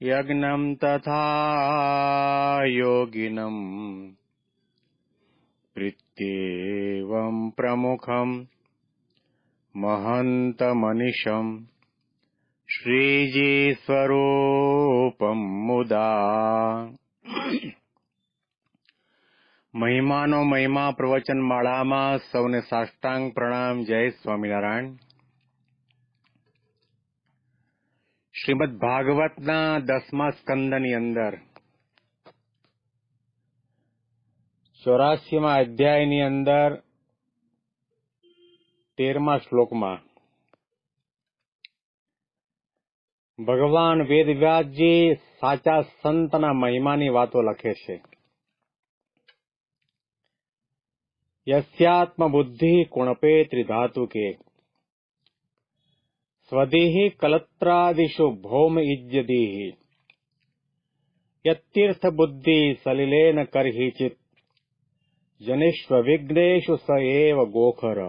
यज्ञम् तथा योगिनम् प्रीत्येवम् प्रमुखम् महन्तमनिशम् શ્રીજી મુદા મહિમાનો મહિમા પ્રવચન માળામાં સૌને સાષ્ટાંગ પ્રણામ જય સ્વામિનારાયણ શ્રીમદ ભાગવતના દસમા સ્કંદની અંદર. ચોરાસીમાં અધ્યાયની અંદર, તેરમા શ્લોકમાં. ભગવાન વેદવ્યાસજી સાચા સંતના મહિમાની વાતો લખે છે. યસ્યાત્મ બુદ્ધિ કુણપે ત્રિધાતુ કે સ્વદેહી કલત્રાદિશુ ભૌમ ઇજ્યદીહ યતીર્થ બુદ્ધિ સલિલેન કરહિચિત જનિષ્વ વિઘ્નેશુ સ એવ ગોખર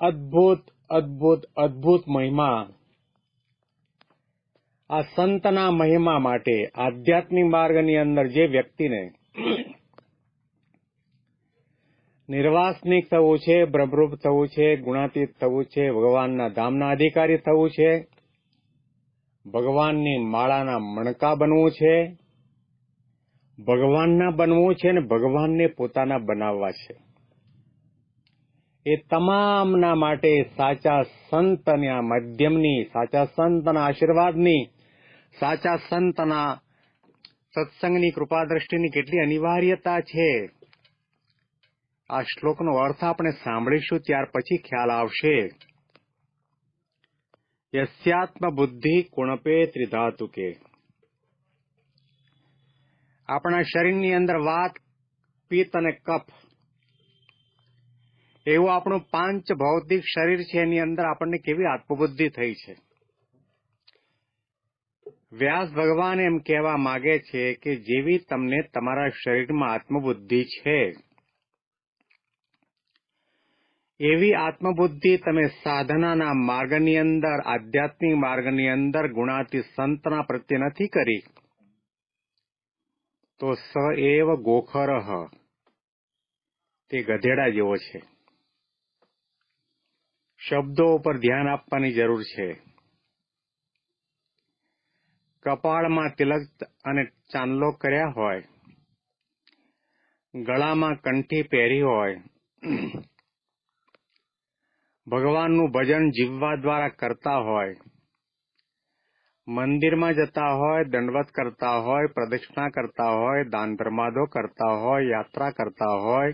અદ્ભુત અદ્ભુત અદ્ભુત મહિમા આ સંતના મહિમા માટે આધ્યાત્મિક માર્ગની અંદર જે વ્યક્તિને નિર્વાસનિક થવું છે બ્રહ્મરૂપ થવું છે, ગુણાતીત થવું છે, ભગવાનના ધામના અધિકારી થવું છે, ભગવાનની માળાના મણકા બનવું છે, ભગવાનના બનવું છે અને ભગવાનને પોતાના બનાવવા છે. એ તમામના માટે સાચા સંતના મધ્યમની, સાચા સંતના આશીર્વાદની, સાચા સંતના સત્સંગની કૃપા દ્રષ્ટિની કેટલી અનિવાર્યતા છે. આ શ્લોકનો અર્થ આપણે સાંભળીશું, ત્યાર પછી ખ્યાલ આવશે. યસ્યાત્મ બુદ્ધિ કુણપે ત્રિધાતુકે. આપણા શરીરની અંદર વાત, પિત્ત અને કફ. એવું આપણું પાંચ ભૌતિક શરીર છે, એની અંદર આપણને કેવી આત્મબુદ્ધિ થઈ છે? વ્યાસ ભગવાન એમ કહેવા માગે છે કે જેવી તમને તમારા શરીરમાં આત્મબુદ્ધિ છે. એવી આત્મબુદ્ધિ તમે સાધનાના માર્ગની અંદર, આધ્યાત્મિક માર્ગની અંદર ગુણાતી સંતના પ્રત્યે નથી કરી. તો સ એવ ગોખર. તે ગધેડા જેવો છે. શબ્દો ઉપર ધ્યાન આપવાની જરૂર છે. કપાળમાં તિલક અને ચાંદલો કર્યા હોય. ગળામાં કંઠી પહેરી હોય. ભગવાનનું ભજન જીવવા દ્વારા કરતા હોય, મંદિરમાં જતા હોય, દંડવત કરતા હોય, પ્રદક્ષિણા કરતા હોય, દાન ધર્માદો કરતા હોય, યાત્રા કરતા હોય,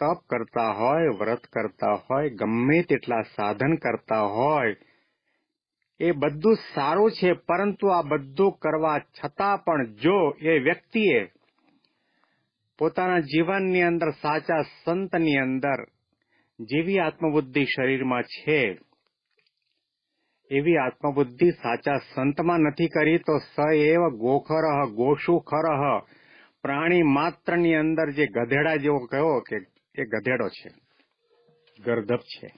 તપ કરતા હોય, વ્રત કરતા હોય, ગમે તેટલા સાધન કરતા હોય, એ બધું સારું છે, પરંતુ આ બધું કરવા છતાં પણ જો એ વ્યક્તિએ પોતાના જીવનની અંદર સાચા સંતની અંદર જેવી આત્મબુદ્ધિ શરીરમાં છે, એવી આત્મબુદ્ધિ સાચા સંતમાં નથી કરી, તો સ એવ ગોખર ગોશુ ખર પ્રાણી માત્રની અંદર જે ગધેડા જેવો કહ્યો કે એ ગધેડો છે ગર્ધપ છે.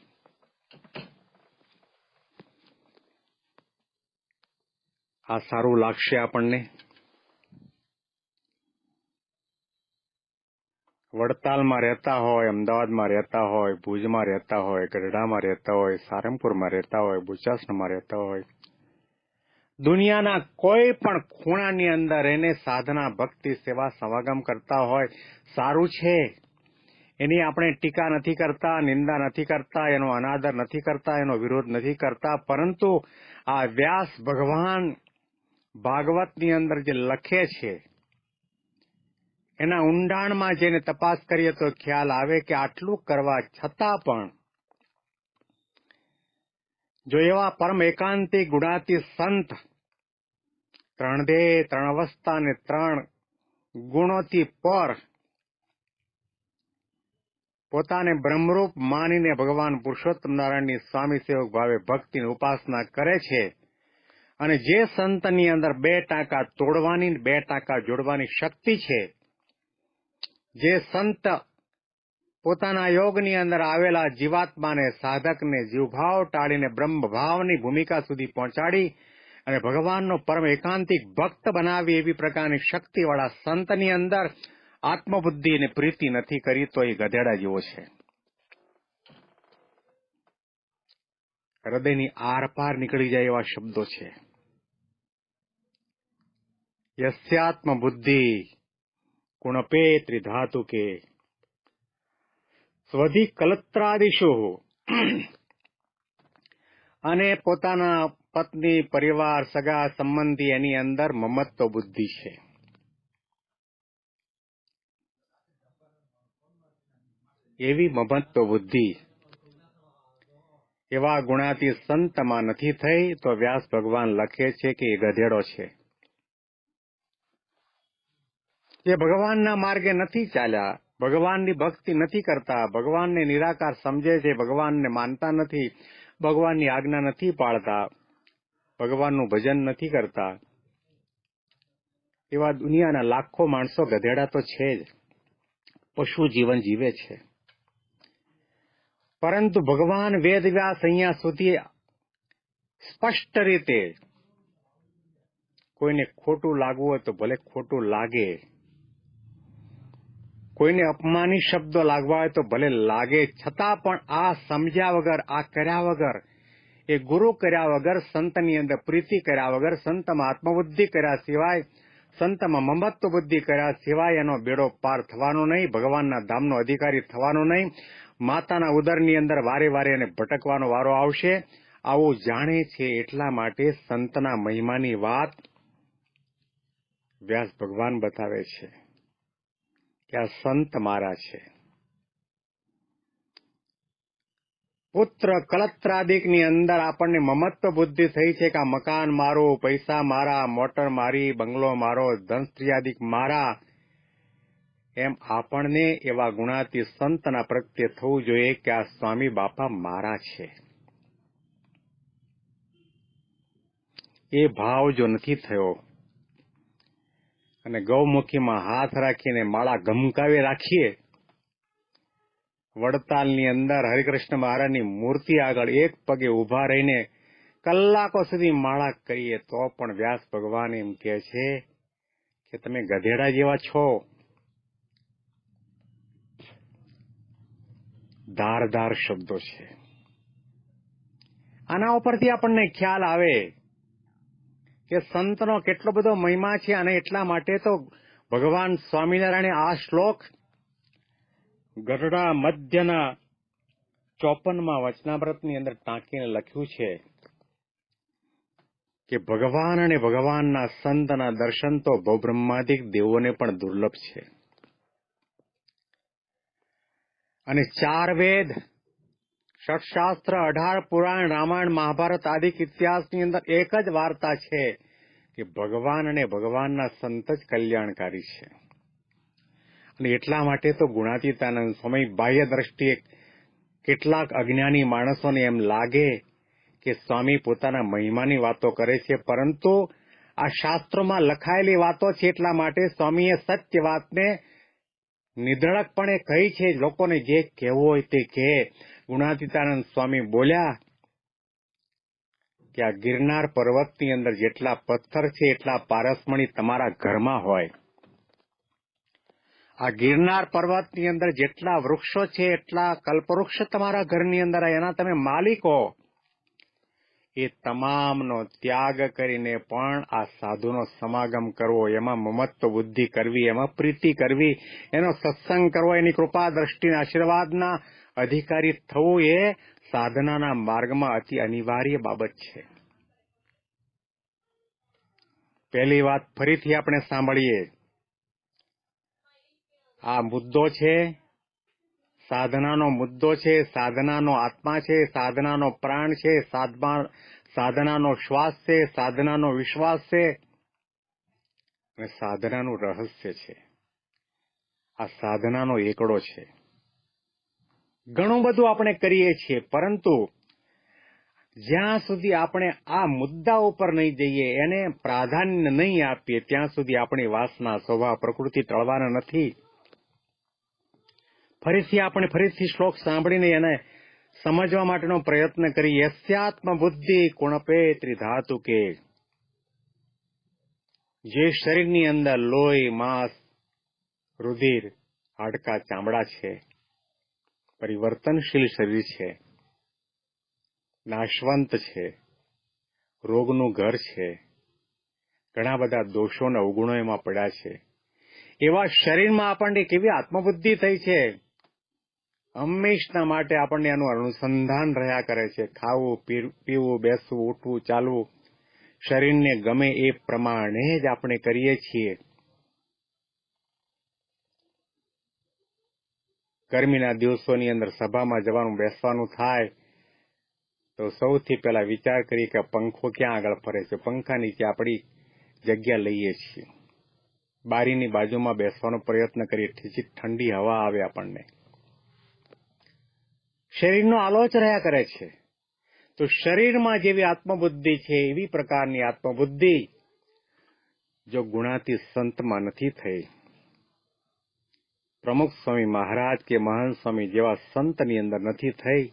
આ સારું લાગશે આપણને. વડતાલમાં રહેતા હોય, અમદાવાદમાં રહેતા હોય, ભુજમાં રહેતા હોય, ગઢડામાં રહેતા હોય, સારંગપુરમાં રહેતા હોય બુચાસણમાં રહેતા હોય. દુનિયાના કોઈ પણ ખૂણાની અંદર એને સાધના, ભક્તિ, સેવા, સમાગમ કરતા હોય, સારું છે. એની આપણે ટીકા નથી કરતા, નિંદા નથી કરતા, એનો અનાદર નથી કરતા, એનો વિરોધ નથી કરતા, પરંતુ આ વ્યાસ ભગવાન ભાગવતની અંદર જે લખે છે એના ઊંડાણમાં જઈને તપાસ કરીએ તો ખ્યાલ આવે કે આટલું કરવા છતાં પણ જો એવા પરમ એકાંતિ ગુણાતી સંત ત્રણ દેહ ત્રણ અવસ્થા અને ત્રણ ગુણોથી પર પોતાને બ્રહ્મરૂપ માનીને ભગવાન પુરુષોત્તમ નારાયણની સ્વામી સેવક ભાવે ભક્તિની ઉપાસના કરે છે અને જે સંતની અંદર બે ટાંકા તોડવાની બે ટાંકા જોડવાની શક્તિ છે જે સંત પોતાના યોગની અંદર આવેલા જીવાત્માને, સાધકને, જીવભાવ ટાળીને બ્રહ્મભાવની ભૂમિકા સુધી પહોંચાડી અને ભગવાનનો પરમ એકાંતિક ભક્ત બનાવી એવી પ્રકારની શક્તિવાળા સંતની અંદર આત્મબુદ્ધિ અને પ્રીતિ નથી કરી, તો એ ગધેડા જેવો છે. હૃદયની આરપાર નીકળી જાય એવા શબ્દો છે. યસ્યાત્મ બુદ્ધિ કે સ્વધિ કલત્રાદિશુ અને પોતાના પત્ની પરિવાર સગા સંબંધી એની અંદર મમત્વ બુદ્ધિ છે એવી મમત્વ બુદ્ધિ એવા ગુણાતી સંતમાં નથી થઈ તો વ્યાસ ભગવાન લખે છે કે એ ગધેડો છે જે ભગવાનના માર્ગે નથી ચાલ્યા, ભગવાનની ભક્તિ નથી કરતા, ભગવાનને નિરાકાર સમજે છે, ભગવાનને માનતા નથી, ભગવાનની આજ્ઞા નથી પાળતા, ભગવાનનું ભજન નથી કરતા. એવા દુનિયાના લાખો માણસો ગધેડા તો છે જ. પશુ જીવન જીવે છે. પરંતુ ભગવાન વેદ વ્યાસ અહીંયા સુધી સ્પષ્ટ રીતે કોઈને ખોટું લાગવું હોય તો ભલે ખોટું લાગે કોઈને અપમાની શબ્દો લાગવા હોય તો ભલે લાગે, છતાં પણ આ સમજ્યા વગર, આ કર્યા વગર, એ ગુરુ કર્યા વગર, સંતની અંદર પ્રીતિ કર્યા વગર, સંતમાં આત્મબુદ્ધિ કર્યા સિવાય, સંતમાં મમત્વ બુદ્ધિ કર્યા સિવાય એનો બેડો પાર થવાનો નહીં, ભગવાનના ધામનો અધિકારી થવાનો નહીં, માતાના ઉદરની અંદર વારે વારે એને ભટકવાનો વારો આવશે. આવું જાણે છે એટલા માટે સંતના મહિમાની વાત વ્યાસ ભગવાન બતાવે છે. કે આ સંત મારા છે. પુત્ર કળત્રાદિકની અંદર આપણને મમત્વ બુદ્ધિ થઈ છે કે આ મકાન મારું, પૈસા મારા, મોટર મારી, બંગલો મારો ધન સ્ત્રીયાદિક મારા. એમ આપણને એવા ગુણાતી સંતના પ્રત્યે થવું જોઈએ કે આ સ્વામી બાપા મારા છે. એ ભાવ જો નથી થયો અને ગૌમુખીમાં હાથ રાખીને માળા ગમકાવી રાખીએ. વડતાલની અંદર હરિકૃષ્ણ મહારાજની મૂર્તિ આગળ એક પગે ઊભા રહીને કલાકો સુધી માળા કરીએ તો પણ વ્યાસ ભગવાન એમ કે છે કે તમે ગધેડા જેવા છો. ધારધાર શબ્દો છે. આના ઉપરથી આપણને ખ્યાલ આવે કે સંતનો કેટલો બધો મહિમા છે અને એટલા માટે તો ભગવાન સ્વામિનારાયણે આ શ્લોક ગઢડા મધ્યના ચોપનમાં વચનાવ્રતની અંદર ટાંકીને લખ્યું છે કે ભગવાન અને ભગવાનના સંતના દર્શન તો ભૌબ્રહ્માદિક દેવોને પણ દુર્લભ છે. અને ચાર વેદ ષટશાસ્ત્ર, અઢાર પુરાણ, રામાયણ, મહાભારત આદિક ઇતિહાસની અંદર એક જ વાર્તા છે કે ભગવાન અને ભગવાનના સંત જ કલ્યાણકારી છે. અને એટલા માટે તો ગુણાતીતાનંદ સ્વામી બાહ્ય દ્રષ્ટિએ કેટલાક અજ્ઞાની માણસોને એમ લાગે કે સ્વામી પોતાના મહિમાની વાતો કરે છે, પરંતુ આ શાસ્ત્રોમાં લખાયેલી વાતો છે એટલા માટે સ્વામીએ સત્ય વાતને નિધડકપણે કહી છે, લોકોને જે કહેવું હોય તે કહે. ગુણાતીતાનંદ સ્વામી બોલ્યા કે આ ગિરનાર પર્વતની અંદર જેટલા પથ્થર છે, એટલા પારસમણી તમારા ઘરમાં હોય. આ ગિરનાર પર્વતની અંદર જેટલા વૃક્ષો છે, એટલા કલ્પવૃક્ષ તમારા ઘરની અંદર એના તમે માલિકો. એ તમામનો ત્યાગ કરીને પણ આ સાધુનો સમાગમ કરવો, એમાં મમત્વ બુદ્ધિ કરવી, એમાં પ્રીતિ કરવી, એનો સત્સંગ કરવો, એની કૃપા દ્રષ્ટિના આશીર્વાદના અધિકારી થવું એ સાધનાના માર્ગમાં અતિ અનિવાર્ય બાબત છે. પહેલી વાત ફરીથી આપણે સાંભળીએ. આ મુદ્દો છે, સાધનાનો મુદ્દો છે, સાધનાનો આત્મા છે, સાધનાનો પ્રાણ છે સાધના સાધનાનો શ્વાસ છે, સાધનાનો વિશ્વાસ છે અને સાધનાનું રહસ્ય છે. આ સાધનાનો એકડો છે. ઘણું બધું આપણે કરીએ છીએ, પરંતુ જ્યાં સુધી આપણે આ મુદ્દા ઉપર નહીં જઈએ, એને પ્રાધાન્ય નહીં આપીએ, ત્યાં સુધી આપણી વાસના, સ્વભાવ, પ્રકૃતિ ટળવાના નથી. ફરીથી આપણે ફરીથી શ્લોક સાંભળીને એને સમજવા માટેનો પ્રયત્ન કરી, યસ્યાત્મ બુદ્ધિ કુણપે ત્રિધાતુ કે. જે શરીરની અંદર લોહી, માંસ, રુધિર, હાડકા, ચામડા છે. પરિવર્તનશીલ શરીર છે, નાશવંત છે, રોગનું ઘર છે, ઘણા બધા દોષો અને અવગુણો એમાં પડ્યા છે. એવા શરીરમાં આપણને કેવી આત્મબુદ્ધિ થઈ છે? હંમેશના માટે આપણને એનું અનુસંધાન રહ્યા કરે છે. ખાવું પીવું, બેસવું, ઉઠવું, ચાલવું શરીરને ગમે એ પ્રમાણે જ આપણે કરીએ છીએ. ગરમીના દિવસોની અંદર સભામાં જવાનું, બેસવાનું થાય, તો સૌથી પહેલા વિચાર કરીએ કે પંખો ક્યાં આગળ ફરે છે? પંખા નીચે આપણી જગ્યા લઈએ છીએ. બારીની બાજુમાં બેસવાનો પ્રયત્ન કરીએ, ઠીચી ઠંડી હવા આવે આપણને. શરીરનો આલોચ રહ્યા કરે છે. તો શરીરમાં જેવી આત્મબુદ્ધિ છે, એવી પ્રકારની આત્મબુદ્ધિ જો ગુણાતી સંતમાં નથી થઈ પ્રમુખ સ્વામી મહારાજ કે મહાન સ્વામી જેવા સંતની અંદર નથી થઈ,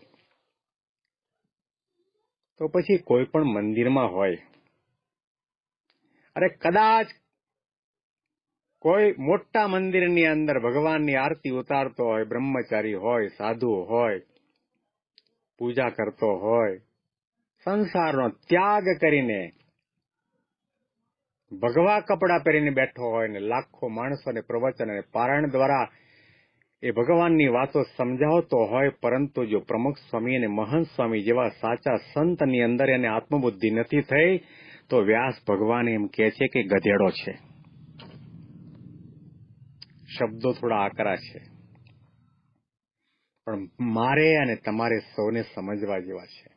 તો પછી કોઈ પણ મંદિરમાં હોય. અરે કદાચ કોઈ મોટા મંદિરની અંદર ભગવાનની આરતી ઉતારતો હોય, બ્રહ્મચારી હોય, સાધુ હોય, પૂજા કરતો હોય, સંસારનો ત્યાગ કરીને ભગવા કપડા પહેરીને બેઠો હોય ને લાખો માણસોને પ્રવચન અને પારાયણ દ્વારા એ ભગવાનની વાતો સમજાવતો હોય, પરંતુ જો પ્રમુખ સ્વામી અને મહંત સ્વામી જેવા સાચા સંતની અંદર એને આત્મબુદ્ધિ નથી થઈ, તો વ્યાસ ભગવાન એમ કહે છે કે ગધેડો છે. શબ્દો થોડા આકરા છે. પણ મારે અને તમારે સૌને સમજવા જેવા છે.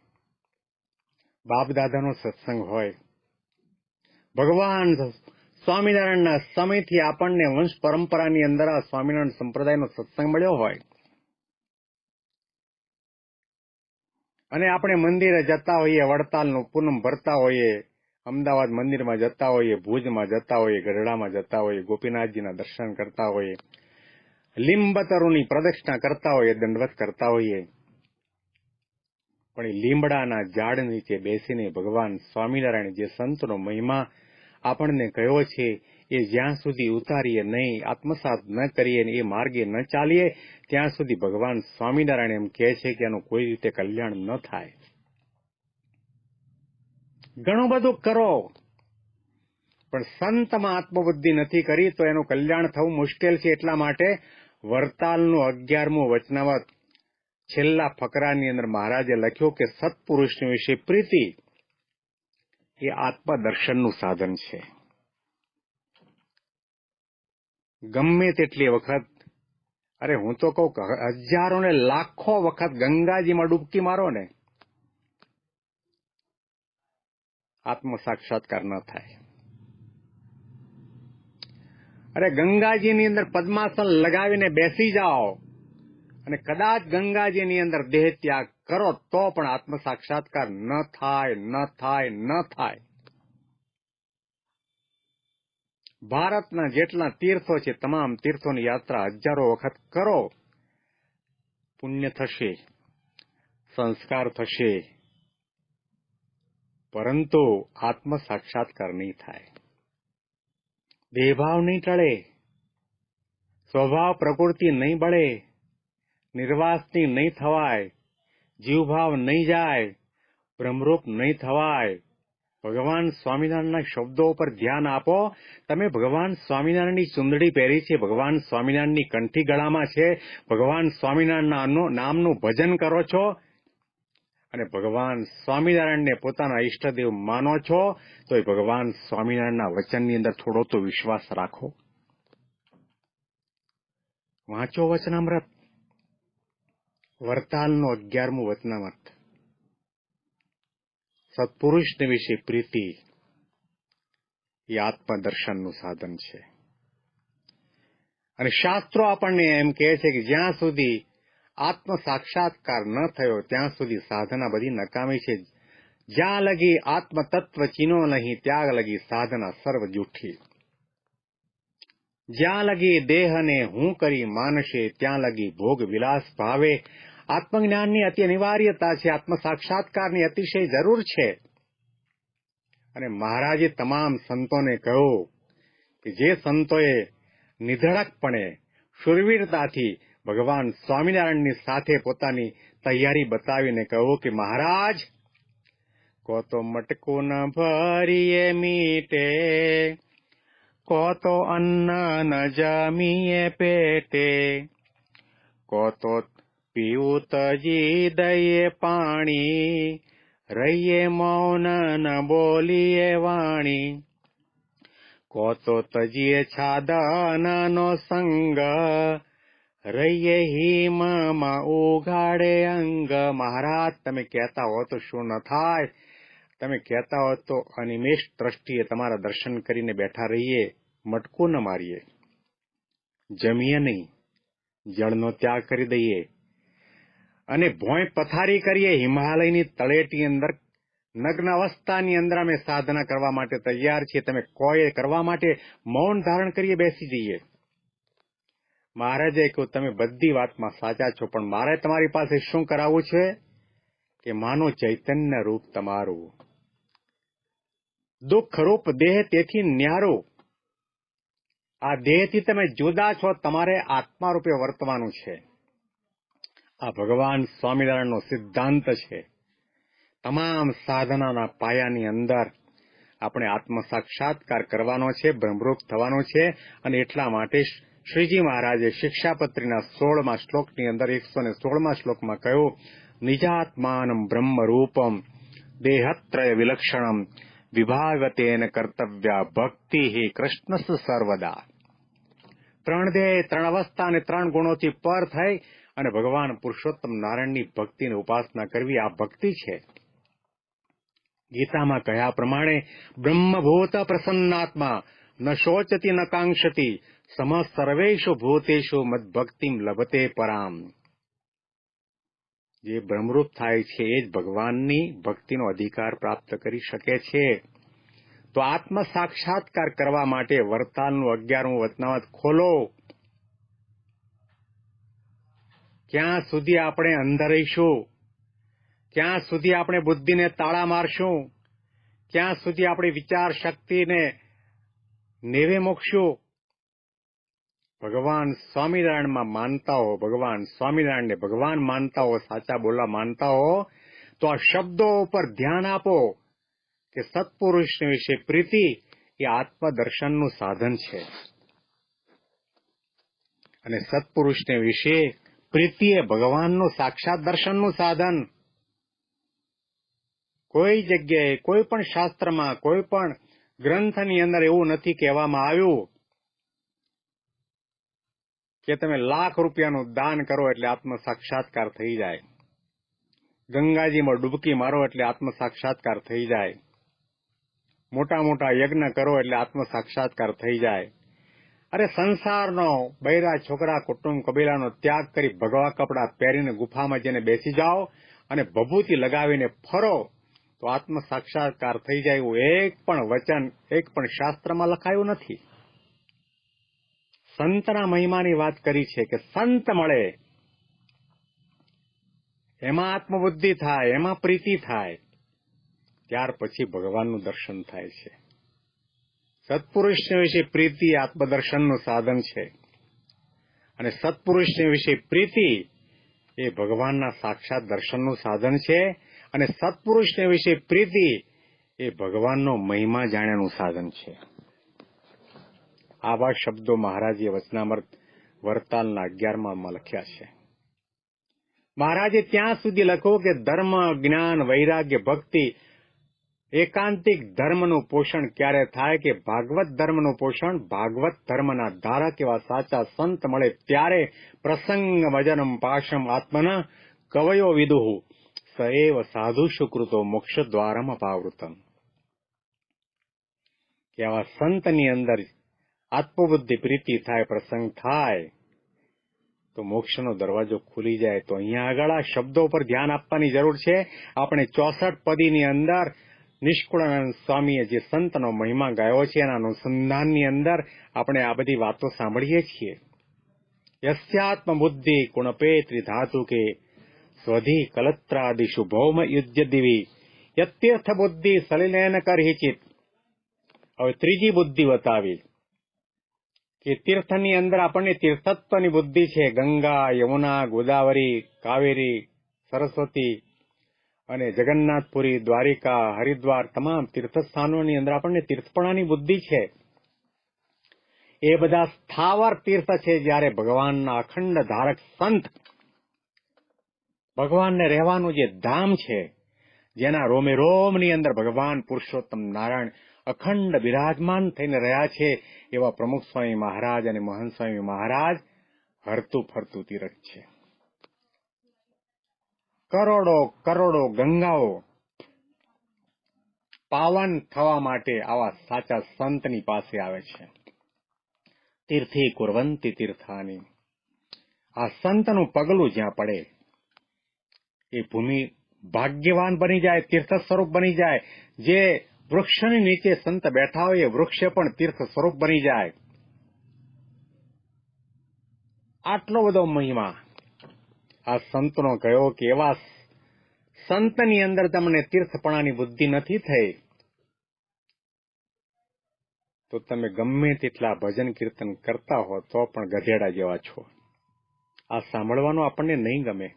બાપ દાદાનો સત્સંગ હોય, ભગવાન સ્વામિનારાયણના સમયથી આપણને વંશ પરંપરાની અંદર આ સ્વામિનારાયણ સંપ્રદાયનો સત્સંગ મળ્યો હોય. અને આપણે મંદિરે જતા હોઈએ, વડતાલનું પૂનમ ભરતા હોઈએ, અમદાવાદ મંદિરમાં જતા હોઈએ, ભુજમાં જતા હોઈએ, ગઢડામાં જતા હોઈએ, ગોપીનાથજીના દર્શન કરતા હોઈએ લીંબતરુની પ્રદક્ષિણા કરતા હોઈએ, દંડવત કરતા હોઈએ. પણ લીમડાના ઝાડ નીચે બેસીને ભગવાન સ્વામિનારાયણ જે સંતનો મહિમા આપણને કહ્યો છે, એ જ્યાં સુધી ઉતારીએ નહીં, આત્મસાત ન કરીએ એ માર્ગે ન ચાલીએ, ત્યાં સુધી ભગવાન સ્વામિનારાયણ એમ કહે છે કે એનું કોઈ રીતે કલ્યાણ ન થાય. ઘણું બધું કરો, પણ સંતમાં આત્મબુદ્ધિ નથી કરી તો એનું કલ્યાણ થવું મુશ્કેલ છે એટલા માટે વરતાલનું અગિયારમું વચનાવત છેલ્લા ફકરાની અંદર મહારાજે લખ્યું કે સત્પુરુષની વિશે પ્રીતિ એ આત્મદર્શનનું સાધન છે. ગમે તેટલી વખત, અરે હું તો કહું હજારો ને લાખો વખત ગંગાજીમાં ડૂબકી મારો ને આત્મ સાક્ષાત્કાર ન થાય. અરે ગંગાજીની અંદર પદ્માસન લગાવીને બેસી જાઓ. અને કદાચ ગંગાજીની અંદર દેહ ત્યાગ કરો તો પણ આત્મ સાક્ષાત્કાર ન થાય ન થાય ન થાય. ભારતના જેટલા તીર્થો છે, તમામ તીર્થોની યાત્રા હજારો વખત કરો. પુણ્ય થશે, સંસ્કાર થશે, પરંતુ આત્મ સાક્ષાત્કાર નહીં થાય. દેહભાવ નહીં ટળે, સ્વભાવ પ્રકૃતિ નહીં બળે નિર્વાસની નહીં થવાય, જીવભાવ નહીં જાય, બ્રહ્મરૂપ નહીં થવાય. ભગવાન સ્વામિનારાયણના શબ્દો ઉપર ધ્યાન આપો. તમે ભગવાન સ્વામિનારાયણની ચુંદડી પહેરી છે, ભગવાન સ્વામિનારાયણની કંઠી ગળામાં છે, ભગવાન સ્વામિનારાયણના નામનું ભજન કરો છો અને ભગવાન સ્વામિનારાયણને પોતાના ઈષ્ટદેવ માનો છો તો એ ભગવાન સ્વામિનારાયણના વચનની અંદર થોડો તો વિશ્વાસ રાખો. વાંચો વચનામૃત. વરતાલનું અગિયારમું વચનામત. સત્પુરુષને વિશે પ્રીતિ એ આત્મદર્શનનું સાધન છે. અને શાસ્ત્રો આપણને એમ કહે છે કે જ્યાં સુધી આત્મ સાક્ષાત્કાર ન થયો, ત્યાં સુધી સાધના બધી નકામી છે. જ્યાં લગી આત્મ તત્વ ચીનો નહીં, ત્યાં લગી સાધના સર્વ જૂઠી જ્યાં લગી દેહને હું કરી માનશે, ત્યાં લગી ભોગ વિલાસ ભાવે. આત્મજ્ઞાનની અતિ અનિવાર્યતા છે આત્મ સાક્ષાત્કારની અતિશય જરૂર છે. અને મહારાજે તમામ સંતોને કહ્યું કે જે સંતોએ નિધડકપણે શુરવીરતાથી ભગવાન સ્વામિનારાયણની સાથે પોતાની તૈયારી બતાવીને કહ્યું કે મહારાજ કો તો મટકો ન ભરીએ મીટે. ન જમીએ પેટે કો તો પીવું દઈએ પાણી રહીએ મૌન ન બોલીએ વાણી કો તો તજીએ છાદનનો સંગ રહીએ હિમમાં ઉઘાડે અંગ મહારાજ તમે કહેતા હો તો શું ન થાય તમે કહેતા હો તો અનિમેષ દ્રષ્ટિએ તમારા દર્શન કરીને બેઠા રહીએ, મટકો ન મારીએ. જમીએ નહીં, જળનો ત્યાગ કરી દઈએ. અને ભોંય પથારી કરીએ હિમાલયની તળેટી અંદર. નગ્ન અવસ્થાની અંદર અમે સાધના કરવા માટે તૈયાર છીએ. તમે કોઈ કરવા માટે મૌન ધારણ કરીએ બેસી જઈએ. મહારાજે કહ્યું, તમે બધી વાતમાં સાચા છો, પણ મારે તમારી પાસે શું કરાવવું છે? કે માનો ચૈતન્ય રૂપ તમારું. દુઃખ રૂપ દેહ તેથી ન્યારો. આ દેહથી તમે જુદા છો, તમારે આત્મા રૂપે વર્તવાનું છે. આ ભગવાન સ્વામિનારાયણનો સિદ્ધાંત છે. તમામ સાધનાના પાયાની અંદર આપણે આત્મ સાક્ષાત્કાર કરવાનો છે, બ્રહ્મરૂપ થવાનો છે અને એટલા માટે શ્રીજી મહારાજે શિક્ષાપત્રીના સોળમાં શ્લોકની અંદર એકસો ને સોળમાં શ્લોકમાં કહ્યું નિજાત્માનમ బ్రహ్మరూపం దేహత్రయ విలక్షణం વિભાગતેન કર્તવ્યા ભક્તિ હિ કૃષ્ણ સર્વદા ત્રણ અવસ્થા અને ત્રણ ગુણોથી પર થઈ અને ભગવાન પુરુષોત્તમ નારાયણની ભક્તિની ઉપાસના કરવી આ ભક્તિ છે। ગીતામાં કહ્યા પ્રમાણે, બ્રહ્મભૂત પ્રસન્નાત્મા, ન શોચતી ન કાંક્ષતી સમ સર્વેશુ ભૂતેશુ મદભક્તિમ લભતે પરામ। જે ભ્રમરૂપ થાય છે, એ જ ભગવાનની ભક્તિનો અધિકાર પ્રાપ્ત કરી શકે છે. તો આત્મ સાક્ષાત્કાર કરવા માટે વર્તાલનું અગિયારમું વતનાવત ખોલો. ક્યાં સુધી આપણે અંદર રહીશું? ક્યાં સુધી આપણે બુદ્ધિને તાળા મારશું? ક્યાં સુધી આપણી વિચાર શક્તિને નેવે મૂકશું? ભગવાન સ્વામિનારાયણમાં માનતા હો, ભગવાન સ્વામિનારાયણને ભગવાન માનતા હો, સાચા બોલવા માનતા હો, તો આ શબ્દો ઉપર ધ્યાન આપો કે સત્પુરુષને વિશે પ્રીતિ એ આત્મદર્શનનું સાધન છે. અને સત્પુરુષને વિશે પ્રીતિ એ ભગવાનનું સાક્ષાત દર્શનનું સાધન. કોઈ જગ્યાએ કોઈ પણ શાસ્ત્રમાં, કોઈ પણ ગ્રંથની અંદર એવું નથી કહેવામાં આવ્યું કે તમે લાખ રૂપિયાનું દાન કરો એટલે આત્મ સાક્ષાત્કાર થઈ જાય. ગંગાજીમાં ડૂબકી મારો એટલે આત્મ સાક્ષાત્કાર થઈ જાય. મોટા મોટા યજ્ઞ કરો એટલે આત્મ સાક્ષાત્કાર થઈ જાય. અરે સંસારનો બૈરા છોકરા કુટુંબ કબીલાનો ત્યાગ કરી ભગવા કપડા પહેરીને ગુફામાં જઈને બેસી જાઓ અને ભભૂતિ લગાવીને ફરો, તો આત્મ સાક્ષાત્કાર થઈ જાય એવું એક પણ વચન, એક પણ શાસ્ત્રમાં લખાયું નથી. સંતના મહિમાની વાત કરી છે કે સંત મળે. એમાં આત્મબુદ્ધિ થાય, એમાં પ્રીતિ થાય. ત્યાર પછી ભગવાનનું દર્શન થાય છે. સત્પુરુષને વિશે પ્રીતિ આત્મદર્શનનું સાધન છે. અને સત્પુરુષને વિશે પ્રીતિ એ ભગવાનના સાક્ષાત દર્શનનું સાધન છે. અને સત્પુરુષને વિશે પ્રીતિ એ ભગવાનનો મહિમા જાણ્યાનું સાધન છે. આવા શબ્દો મહારાજે વચનામૃત વર્તાલના અગિયારમાં લખ્યા છે. મહારાજે ત્યાં સુધી લખો કે ધર્મ, જ્ઞાન, વૈરાગ્ય, ભક્તિ, એકાંતિક ધર્મનું પોષણ ક્યારે થાય કે ભાગવત ધર્મનું પોષણ ભાગવત ધર્મના ધારક એવા સાચા સંત મળે ત્યારે પ્રસંગ વજનમ પાશમ આત્મના કવયો વિદુહુ સ એવ સાધુ સુકૃતો મોક્ષ દ્વારમ અપાવૃતમ. કે આવા સંતની અંદર આત્મબુદ્ધિ, પ્રીતિ થાય, પ્રસંગ થાય, તો મોક્ષનો દરવાજો ખુલી જાય. તો અહીંયા આગળ આ શબ્દો પર ધ્યાન આપવાની જરૂર છે. આપણે ચોસઠ પદીની અંદર નિષ્કુળાનંદ સ્વામીએ જે સંતનો મહિમા ગાયો છે, એના અનુસંધાનની અંદર આપણે આ બધી વાતો સાંભળીએ છીએ. યસ્યાત્મ બુદ્ધિ કુણપે ત્રિધાતુ કે સ્વધી કલત્રાદિશુ ભૌમ યુદ્ધ દિવી. યત્યર્થ બુદ્ધિ સલિલેન કરહિચિત. હવે ત્રીજી બુદ્ધિ બતાવી. કે તીર્થની અંદર આપણને તીર્થત્વની બુદ્ધિ છે. ગંગા, યમુના, ગોદાવરી, કાવેરી, સરસ્વતી અને જગન્નાથપુરી, દ્વારિકા, હરિદ્વાર તમામ તીર્થસ્થાનોની અંદર આપણને તીર્થપણાની બુદ્ધિ છે. એ બધા સ્થાવર તીર્થ છે જ્યારે ભગવાનના અખંડ ધારક સંત ભગવાનને રહેવાનું જે ધામ છે, જેના રોમે રોમની અંદર ભગવાન પુરુષોત્તમ નારાયણ અખંડ બિરાજમાન થઈને રહ્યા છે એવા પ્રમુખ સ્વામી મહારાજ અને મહંત સ્વામી મહારાજ હરતું ફરતું તીરથ છે. કરોડો કરોડો ગંગાઓ પાવન થવા માટે આવા સાચા સંતની પાસે આવે છે. તીર્થી કુરવંતી તીર્થાની. આ સંતનું પગલું જ્યાં પડે, એ ભૂમિ ભાગ્યવાન બની જાય તીર્થ સ્વરૂપ બની જાય, જે વૃક્ષની નીચે સંત બેઠા હોય એ વૃક્ષ પણ તીર્થ સ્વરૂપ બની જાય. આટલો બધો મહિમા. આ સંતનો કયો કે એવા સંતની અંદર તમને તીર્થપણાની બુદ્ધિ નથી થઈ. તો તમે ગમે તેટલા ભજન કીર્તન કરતા હો તો પણ ગધેડા જેવા છો. આ સાંભળવાનું આપણને નહીં ગમે.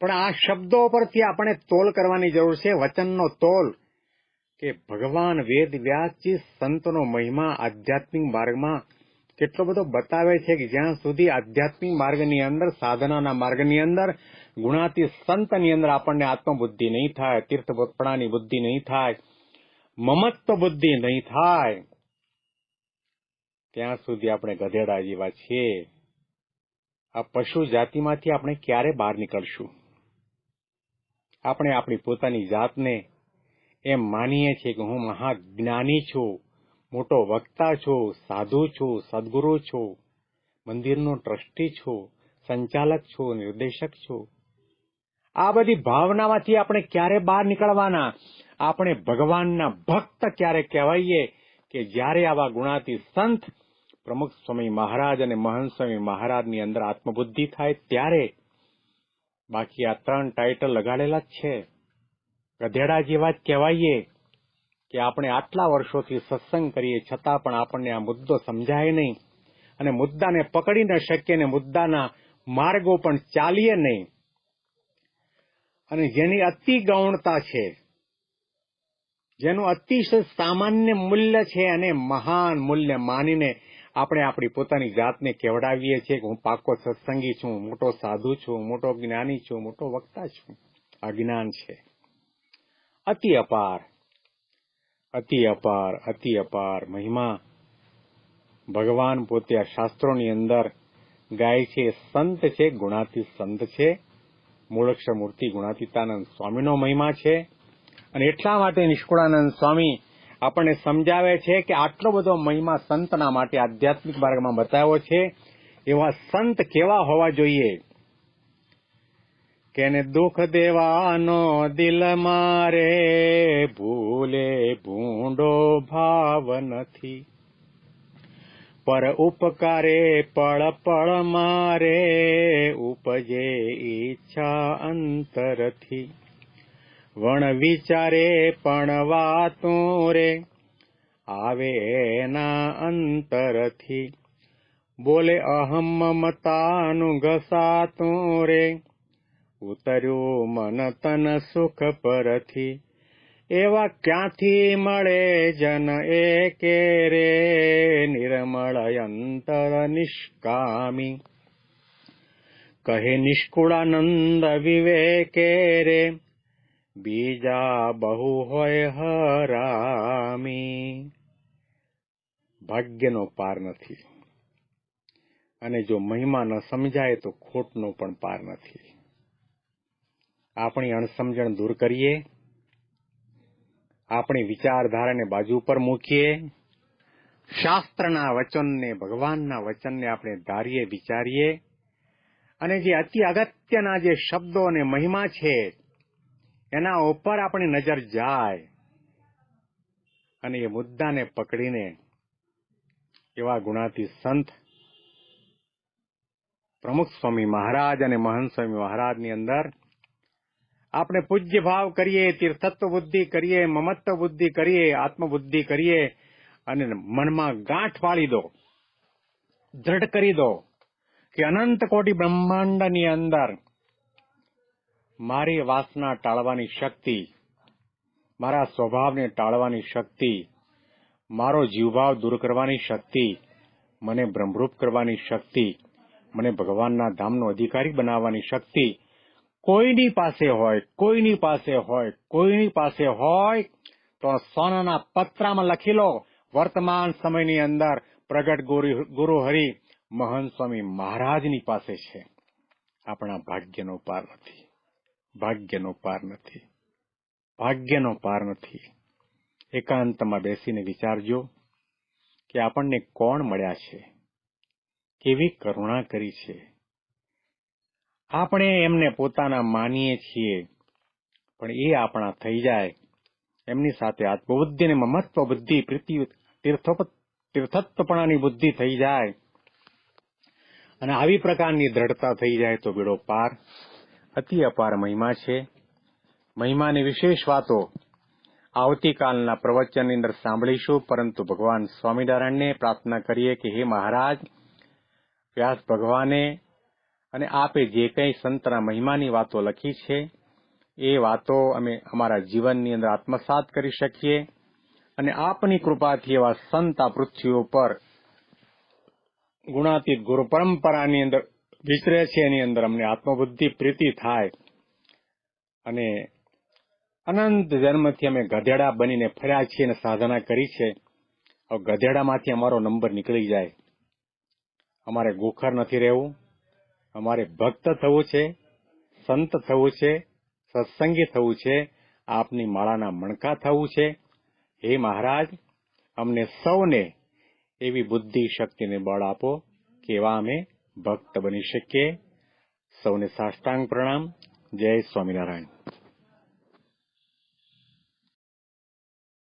પણ આ શબ્દો પરથી આપણે તોલ કરવાની જરૂર છે, વચનનો તોલ. કે ભગવાન વેદ વ્યાસજી સંતનો મહિમા આધ્યાત્મિક માર્ગમાં કેટલો બધો બતાવે છે કે જ્યાં સુધી આધ્યાત્મિક માર્ગની અંદર, સાધનાના માર્ગની અંદર, ગુણાતી સંતની અંદર આપણને આત્મબુદ્ધિ નહીં થાય તીર્થપણાની બુદ્ધિ નહીં થાય, મમત્વ બુદ્ધિ નહીં થાય, ત્યાં સુધી આપણે ગધેડા જેવા છીએ. આ પશુ જાતિમાંથી આપણે ક્યારે બહાર નીકળશું? આપણે આપણી પોતાની જાતને એમ માનીએ છીએ કે હું મહાજ્ઞાની છું, મોટો વક્તા છું, સાધુ છું, સદગુરુ છું, મંદિરનો ટ્રસ્ટી છું, સંચાલક છું, નિર્દેશક છું. આ બધી ભાવનામાંથી આપણે ક્યારે બહાર નીકળવાના? આપણે ભગવાનના ભક્ત ક્યારે કહેવાઈએ કે જ્યારે આવા ગુણાતી સંત પ્રમુખ સ્વામી મહારાજ અને મહંત સ્વામી મહારાજની અંદર આત્મબુદ્ધિ થાય ત્યારે બાકી આ ત્રણ ટાઇટલ લગાડેલા જ છે. ગધેડા જેવા જ કહેવાઈએ કે આપણે આટલા વર્ષોથી સત્સંગ કરીએ છતાં પણ આપણને આ મુદ્દો સમજાય નહીં અને મુદ્દાને પકડી ન શકીએ ને મુદ્દાના માર્ગો પણ ચાલીએ નહીં. અને જેની અતિ ગૌણતા છે, જેનું અતિશય સામાન્ય મૂલ્ય છે અને મહાન મૂલ્ય માનીને આપણે આપણી પોતાની જાતને કેવડાવીએ છીએ કે હું પાકો સત્સંગી છું મોટો સાધુ છું મોટો જ્ઞાની છું મોટો વક્તા છું. આ જ્ઞાન છે. અતિ અપાર. અતિ અપાર અતિ અપાર મહિમા. ભગવાન પોતે આ શાસ્ત્રોની અંદર ગાય છે, સંત છે ગુણાતી સંત છે. મૂળક્ષ મૂર્તિ ગુણાતીતાનંદ સ્વામીનો મહિમા છે. અને એટલા માટે નિષ્કુળાનંદ સ્વામી આપણને સમજાવે છે કે આટલો બધો મહિમા સંતના માટે આધ્યાત્મિક માર્ગમાં બતાવ્યો છે. એવા સંત કેવા હોવા જોઈએ? કેને દુઃખ દેવાનો દિલ મારે, ભૂલે ભૂંડો ભાવ નથી. પર ઉપકારે પળ પળ મારે, ઉપજે ઈચ્છા અંતરથી. વણ વિચારે, પણ વાતું રે. આવે એના અંતરથી. બોલે અહમ મમતાનું ઘસાતું રે. ઉતર્યું મન તન સુખ પરથી. એવા ક્યાંથી મળે જન એકે રે? નિર્મળ અંતર નિષ્કામી. કહે નિષ્કુળાનંદ વિવેકે રે. બીજા બહુ હોય હરામી. ભાગ્યનો પાર નથી. અને જો મહિમા ન સમજાય તો ખોટનો પણ પાર નથી. આપણી અણસમજણ દૂર કરીએ. આપણી વિચારધારાને બાજુ પર મૂકીએ. શાસ્ત્રના વચનને, ભગવાનના વચનને આપણે ધારીએ, વિચારીએ. અને જે અતિ અગત્યના જે શબ્દો અને મહિમા છે એના ઉપર આપણી નજર જાય. અને એ મુદ્દાને પકડીને એવા ગુણાતી સંત પ્રમુખ સ્વામી મહારાજ અને મહંત સ્વામી મહારાજની અંદર આપણે પૂજ્ય ભાવ કરીએ, તીર્થત્વ બુદ્ધિ કરીએ, મમત્વ બુદ્ધિ કરીએ, આત્મબુદ્ધિ કરીએ અને મનમાં ગાંઠ વાળી દો, દ્રઢ કરી દો કે અનંત કોટી બ્રહ્માંડની અંદર મારી વાસના ટાળવાની શક્તિ, મારા સ્વભાવને ટાળવાની શક્તિ, મારો જીવભાવ દૂર કરવાની શક્તિ, મને બ્રહ્મરૂપ કરવાની શક્તિ, મને ભગવાનના ધામનો અધિકારી બનાવવાની શક્તિ. કોઈની પાસે હોય, કોઈની પાસે હોય, કોઈની પાસે હોય, તો સોનાના પત્રામાં લખી લો, વર્તમાન સમયની અંદર પ્રગટ ગુરુ હરિ મહંત સ્વામી મહારાજની પાસે છે. આપણા ભાગ્યનો પાર નથી ભાગ્યનો પાર નથી. ભાગ્યનો પાર નથી. એકાંતમાં બેસીને વિચારજો કે આપણને કોણ મળ્યા છે? કેવી કરુણા કરી છે? આપણે એમને પોતાના માનીએ છીએ, પણ એ આપણા થઈ જાય. એમની સાથે આત્મબુદ્ધિ અને મમત્વ બુદ્ધિ પ્રીતિ તીર્થત્વપણાની બુદ્ધિ થઈ જાય. અને આવી પ્રકારની દ્રઢતા થઈ જાય તો બેડો પાર અતિ અપાર મહિમા છે. મહિમાની વિશેષ વાતો આવતીકાલના પ્રવચનની અંદર સાંભળીશું, પરંતુ ભગવાન સ્વામિનારાયણને પ્રાર્થના કરીએ કે હે મહારાજ, વ્યાસ ભગવાને અને આપે જે કંઈ સંતના મહિમાની વાતો લખી છે, એ વાતો અમે અમારા જીવનની અંદર આત્મસાત કરી શકીએ અને આપની કૃપાથી એવા સંત આ પૃથ્વી ઉપર ગુણાતીત ગુરુ પરંપરાની અંદર વિચરે છે એની અંદર અમને આત્મબુદ્ધિ, પ્રીતિ થાય. અને અનંત જન્મથી અમે ગધેડા બનીને ફર્યા છીએ અને સાધના કરી છે. હવે ગધેડામાંથી અમારો નંબર નીકળી જાય. અમારે ગોખર નથી રહેવું. અમારે ભક્ત થવું છે, સંત થવું છે, સત્સંગી થવું છે, આપની માળાના મણકા થવું છે. હે મહારાજ, અમને સૌને એવી બુદ્ધિ શક્તિને બળ આપો કે એવા અમે ભક્ત બની શકીએ સૌને સાષ્ટાંગ પ્રણામ. જય સ્વામિનારાયણ.